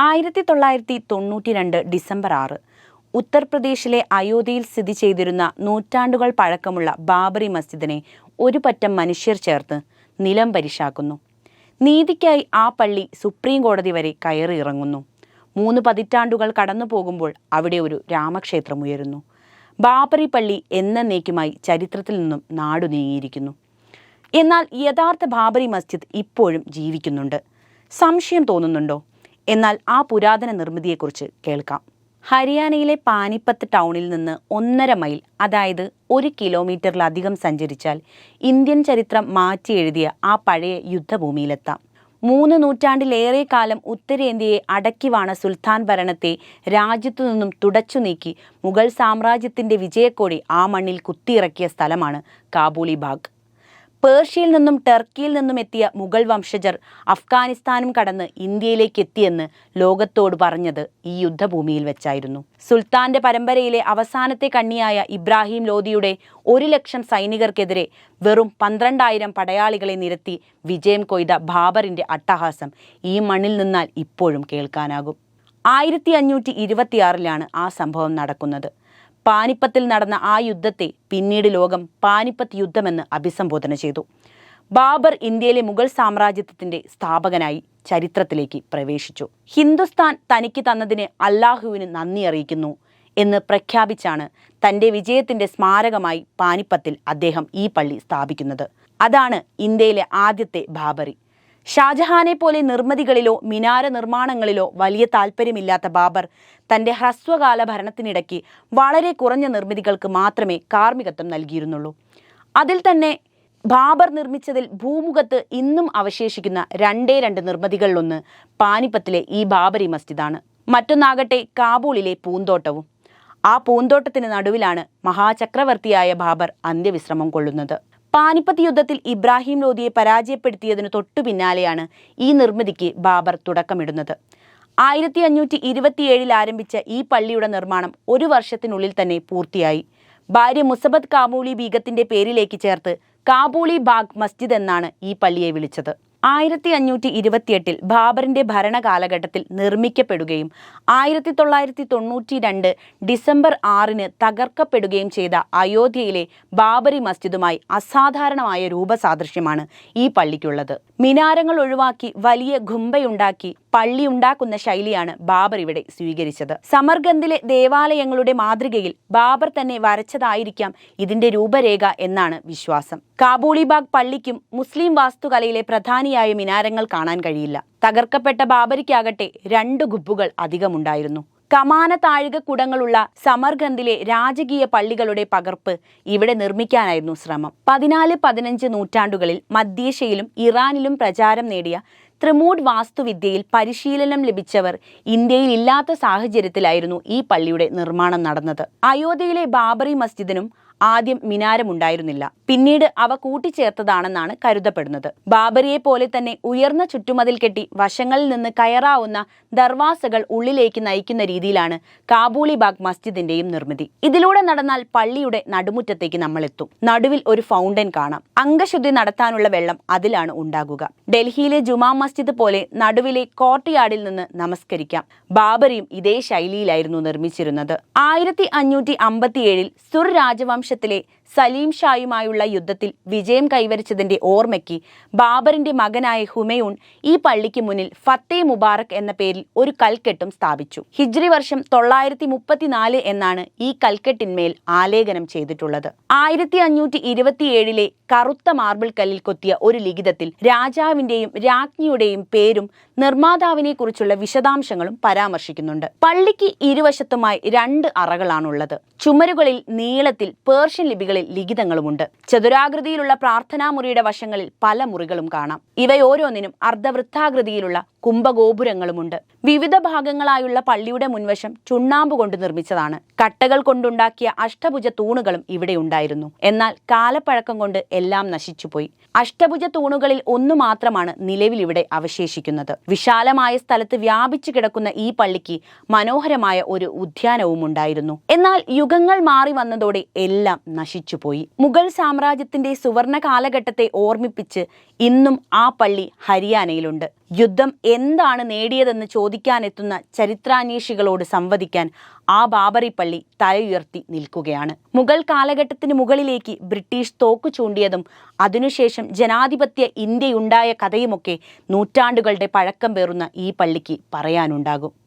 ആയിരത്തി തൊള്ളായിരത്തി തൊണ്ണൂറ്റി രണ്ട് ഡിസംബർ ആറ്. ഉത്തർപ്രദേശിലെ അയോധ്യയിൽ സ്ഥിതി ചെയ്തിരുന്ന നൂറ്റാണ്ടുകൾ പഴക്കമുള്ള ബാബറി മസ്ജിദിനെ ഒരു പറ്റം മനുഷ്യർ ചേർത്ത് നിലം പരിശാക്കുന്നു. നീതിക്കായി ആ പള്ളി സുപ്രീം കോടതി വരെ കയറി ഇറങ്ങുന്നു. മൂന്ന് പതിറ്റാണ്ടുകൾ കടന്നു പോകുമ്പോൾ അവിടെ ഒരു രാമക്ഷേത്രം ഉയരുന്നു. ബാബറി പള്ളി എന്ന എന്നേക്കുമായി ചരിത്രത്തിൽ നിന്നും നാടു നീങ്ങിയിരിക്കുന്നു. എന്നാൽ യഥാർത്ഥ ബാബറി മസ്ജിദ് ഇപ്പോഴും ജീവിക്കുന്നുണ്ട്. സംശയം തോന്നുന്നുണ്ടോ? എന്നാൽ ആ പുരാതന നിർമ്മിതിയെക്കുറിച്ച് കേൾക്കാം. ഹരിയാനയിലെ പാനിപ്പത്ത് ടൗണിൽ നിന്ന് ഒന്നര മൈൽ അതായത് ഒരു കിലോമീറ്ററിലധികം സഞ്ചരിച്ചാൽ ഇന്ത്യൻ ചരിത്രം മാറ്റി എഴുതിയ ആ പഴയ യുദ്ധഭൂമിയിലെത്താം. മൂന്ന് നൂറ്റാണ്ടിലേറെ കാലം ഉത്തരേന്ത്യയെ അടക്കിവാണ സുൽത്താൻ ഭരണത്തെ രാജ്യത്തു നിന്നും തുടച്ചു നീക്കി മുഗൾ സാമ്രാജ്യത്തിന്റെ വിജയക്കോടി ആ മണ്ണിൽ കുത്തിയിറക്കിയ സ്ഥലമാണ് കാബൂളി ബാഗ് പേർഷ്യയിൽ നിന്നും ടർക്കിയിൽ നിന്നും എത്തിയ മുഗൾ വംശജർ അഫ്ഗാനിസ്ഥാനും കടന്ന് ഇന്ത്യയിലേക്ക് എത്തിയെന്ന് ലോകത്തോട് പറഞ്ഞത് ഈ യുദ്ധഭൂമിയിൽ വെച്ചായിരുന്നു. സുൽത്താന്റെ പരമ്പരയിലെ അവസാനത്തെ കണ്ണിയായ ഇബ്രാഹിം ലോധിയുടെ ഒരു ലക്ഷം സൈനികർക്കെതിരെ വെറും പന്ത്രണ്ടായിരം പടയാളികളെ നിരത്തി വിജയം കൊയ്ത ബാബറിന്റെ അട്ടഹാസം ഈ മണ്ണിൽ നിന്നാൽ ഇപ്പോഴും കേൾക്കാനാകും. ആയിരത്തി അഞ്ഞൂറ്റി ഇരുപത്തിയാറിലാണ് ആ സംഭവം നടക്കുന്നത്. പാനിപ്പത്തിൽ നടന്ന ആ യുദ്ധത്തെ പിന്നീട് ലോകം പാനിപ്പത്ത് യുദ്ധമെന്ന് അഭിസംബോധന ചെയ്തു. ബാബർ ഇന്ത്യയിലെ മുഗൾ സാമ്രാജ്യത്വത്തിന്റെ സ്ഥാപകനായി ചരിത്രത്തിലേക്ക് പ്രവേശിച്ചു. ഹിന്ദുസ്ഥാൻ തനിക്ക് തന്നതിന് അല്ലാഹുവിന് നന്ദി അറിയിക്കുന്നു എന്ന് പ്രഖ്യാപിച്ചാണ് തന്റെ വിജയത്തിന്റെ സ്മാരകമായി പാനിപ്പത്തിൽ അദ്ദേഹം ഈ പള്ളി സ്ഥാപിക്കുന്നത്. അതാണ് ഇന്ത്യയിലെ ആദ്യത്തെ ബാബറി. ഷാജഹാനെ പോലെ നിർമ്മിതികളിലോ മിനാര നിർമ്മാണങ്ങളിലോ വലിയ താല്പര്യമില്ലാത്ത ബാബർ തന്റെ ഹ്രസ്വകാല ഭരണത്തിനിടയ്ക്ക് വളരെ കുറഞ്ഞ നിർമ്മിതികൾക്ക് മാത്രമേ കാർമ്മികത്വം നൽകിയിരുന്നുള്ളൂ. അതിൽ തന്നെ ബാബർ നിർമ്മിച്ചതിൽ ഭൂമുഖത്ത് ഇന്നും അവശേഷിക്കുന്ന രണ്ടേ രണ്ട് നിർമ്മിതികളിലൊന്ന് പാനിപ്പത്തിലെ ഈ ബാബരി മസ്ജിദാണ്. മറ്റൊന്നാകട്ടെ കാബൂളിലെ പൂന്തോട്ടവും. ആ പൂന്തോട്ടത്തിന് നടുവിലാണ് മഹാചക്രവർത്തിയായ ബാബർ അന്ത്യവിശ്രമം കൊള്ളുന്നത്. പാനിപ്പത്ത് യുദ്ധത്തിൽ ഇബ്രാഹിം ലോധിയെ പരാജയപ്പെടുത്തിയതിനു തൊട്ടു പിന്നാലെയാണ് ഈ നിർമ്മിതിക്ക് ബാബർ തുടക്കമിടുന്നത്. ആയിരത്തി അഞ്ഞൂറ്റി ഇരുപത്തിയേഴിൽ ആരംഭിച്ച ഈ പള്ളിയുടെ നിർമ്മാണം ഒരു വർഷത്തിനുള്ളിൽ തന്നെ പൂർത്തിയായി. ഭാര്യ മുസബത് കാബൂളി ബീഗത്തിന്റെ പേരിലേക്ക് ചേർത്ത് കാബൂളി ബാഗ് മസ്ജിദ് എന്നാണ് ഈ പള്ളിയെ വിളിച്ചത്. ആയിരത്തി അഞ്ഞൂറ്റി ഇരുപത്തിയെട്ടിൽ ബാബറിന്റെ ഭരണകാലഘട്ടത്തിൽ നിർമ്മിക്കപ്പെടുകയും ആയിരത്തി തൊള്ളായിരത്തി തൊണ്ണൂറ്റി രണ്ട് ഡിസംബർ ആറിന് തകർക്കപ്പെടുകയും ചെയ്ത അയോധ്യയിലെ ബാബറി മസ്ജിദുമായി അസാധാരണമായ രൂപസാദൃശ്യമാണ് ഈ പള്ളിക്കുള്ളത്. മിനാരങ്ങൾ ഒഴിവാക്കി വലിയ ഗുംബയുണ്ടാക്കി പള്ളി ഉണ്ടാക്കുന്ന ശൈലിയാണ് ബാബർ ഇവിടെ സ്വീകരിച്ചത്. സമർഗന്ധിലെ ദേവാലയങ്ങളുടെ മാതൃകയിൽ ബാബർ തന്നെ വരച്ചതായിരിക്കാം ഇതിന്റെ രൂപരേഖ എന്നാണ് വിശ്വാസം. കാബൂളിബാഗ് പള്ളിക്കും മുസ്ലിം വാസ്തുകലയിലെ പ്രധാനിയായ മിനാരങ്ങൾ കാണാൻ കഴിയില്ല. തകർക്കപ്പെട്ട ബാബരിക്കാകട്ടെ രണ്ട് ഗുബുകൾ അധികമുണ്ടായിരുന്നു. കമാന താഴികക്കുടങ്ങളുള്ള സമർഗന്ധിലെ രാജകീയ പള്ളികളുടെ പകർപ്പ് ഇവിടെ നിർമ്മിക്കാനായിരുന്നു ശ്രമം. പതിനാല് പതിനഞ്ച് നൂറ്റാണ്ടുകളിൽ മധ്യേഷ്യയിലും ഇറാനിലും പ്രചാരം നേടിയ ത്രിമൂഡ് വാസ്തുവിദ്യയിൽ പരിശീലനം ലഭിച്ചവർ ഇന്ത്യയിൽ ഇല്ലാത്ത സാഹചര്യത്തിലായിരുന്നു ഈ പള്ളിയുടെ നിർമ്മാണം നടന്നത്. അയോധ്യയിലെ ബാബറി മസ്ജിദിനും ആദ്യം മിനാരമുണ്ടായിരുന്നില്ല. പിന്നീട് അവ കൂട്ടിച്ചേർത്തതാണെന്നാണ് കരുതപ്പെടുന്നത്. ബാബറിയെ പോലെ തന്നെ ഉയർന്ന ചുറ്റുമതിൽ കെട്ടി വശങ്ങളിൽ നിന്ന് കയറാവുന്ന ദർവാസകൾ ഉള്ളിലേക്ക് നയിക്കുന്ന രീതിയിലാണ് കാബൂളി ബാഗ് മസ്ജിദിന്റെയും നിർമ്മിതി. ഇതിലൂടെ നടന്നാൽ പള്ളിയുടെ നടുമുറ്റത്തേക്ക് നമ്മൾ എത്തും നടുവിൽ ഒരു ഫൗണ്ടൻ കാണാം. അംഗശുദ്ധി നടത്താനുള്ള വെള്ളം അതിലാണ് ഉണ്ടാകുക. ഡൽഹിയിലെ ജുമാ മസ്ജിദ് പോലെ നടുവിലെ കോർട്ട്യാർഡിൽ നിന്ന് നമസ്കരിക്കാം. ബാബറിയും ഇതേ ശൈലിയിലായിരുന്നു നിർമ്മിച്ചിരുന്നത്. ആയിരത്തി അഞ്ഞൂറ്റി അമ്പത്തിയേഴിൽ സുർ രാജവംശത്തിലെ സലീം ഷായുമായുള്ള യുദ്ധത്തിൽ വിജയം കൈവരിച്ചതിന്റെ ഓർമ്മയ്ക്ക് ബാബറിന്റെ മകനായ ഹുമയൂൺ ഈ പള്ളിക്ക് മുന്നിൽ ഫത്തേ മുബാറക് എന്ന പേരിൽ ഒരു കൽക്കെട്ടും സ്ഥാപിച്ചു. ഹിജ്രി വർഷം തൊള്ളായിരത്തി മുപ്പത്തിനാല് എന്നാണ് ഈ കൽക്കെട്ടിന്മേൽ ആലേഖനം ചെയ്തിട്ടുള്ളത്. ആയിരത്തി അഞ്ഞൂറ്റി ഇരുപത്തിയേഴിലെ കറുത്ത മാർബിൾ കല്ലിൽ കൊത്തിയ ഒരു ലിഖിതത്തിൽ രാജാവിന്റെയും രാജ്ഞിയുടെയും പേരും നിർമ്മാതാവിനെ കുറിച്ചുള്ള വിശദാംശങ്ങളും പരാമർശിക്കുന്നുണ്ട്. പള്ളിക്ക് ഇരുവശത്തുമായി രണ്ട് അറകളാണുള്ളത്. ചുമരുകളിൽ നീളത്തിൽ പേർഷ്യൻ ലിപികളിൽ ലിഖിതങ്ങളുമുണ്ട്. ചതുരാകൃതിയിലുള്ള പ്രാർത്ഥനാമുറിയുടെ വശങ്ങളിൽ പല മുറികളും കാണാം. ഇവയോരോന്നിനും അർദ്ധവൃത്താകൃതിയിലുള്ള കുംഭഗോപുരങ്ങളുമുണ്ട്. വിവിധ ഭാഗങ്ങളായുള്ള പള്ളിയുടെ മുൻവശം ചുണ്ണാമ്പ് കൊണ്ട് നിർമ്മിച്ചതാണ്. കട്ടകൾ കൊണ്ടുണ്ടാക്കിയ അഷ്ടഭുജ തൂണുകളും ഇവിടെ ഉണ്ടായിരുന്നു. എന്നാൽ കാലപ്പഴക്കം കൊണ്ട് എല്ലാം നശിച്ചുപോയി. അഷ്ടഭുജ തൂണുകളിൽ ഒന്നു മാത്രമാണ് നിലവിൽ ഇവിടെ അവശേഷിക്കുന്നത്. വിശാലമായ സ്ഥലത്ത് വ്യാപിച്ചു കിടക്കുന്ന ഈ പള്ളിക്ക് മനോഹരമായ ഒരു ഉദ്യാനവും ഉണ്ടായിരുന്നു. എന്നാൽ യുഗങ്ങൾ മാറി വന്നതോടെ എല്ലാം നശിച്ചുപോയി. മുഗൾ സാമ്രാജ്യത്തിന്റെ സുവർണ കാലഘട്ടത്തെ ഓർമ്മിപ്പിച്ച് ഇന്നും ആ പള്ളി ഹരിയാനയിലുണ്ട്. യുദ്ധം എന്താണ് നേടിയതെന്ന് ചോദിക്കാനെത്തുന്ന ചരിത്രാന്വേഷികളോട് സംവദിക്കാൻ ആ ബാബറി പള്ളി തലയുയർത്തി നിൽക്കുകയാണ്. മുഗൾ കാലഘട്ടത്തിന് മുകളിലേക്ക് ബ്രിട്ടീഷ് തോക്ക് ചൂണ്ടിയതും അതിനുശേഷം ജനാധിപത്യ ഇന്ത്യയുണ്ടായ കഥയുമൊക്കെ നൂറ്റാണ്ടുകളുടെ പഴക്കം പേറുന്ന ഈ പള്ളിക്ക് പറയാനുണ്ടാകും.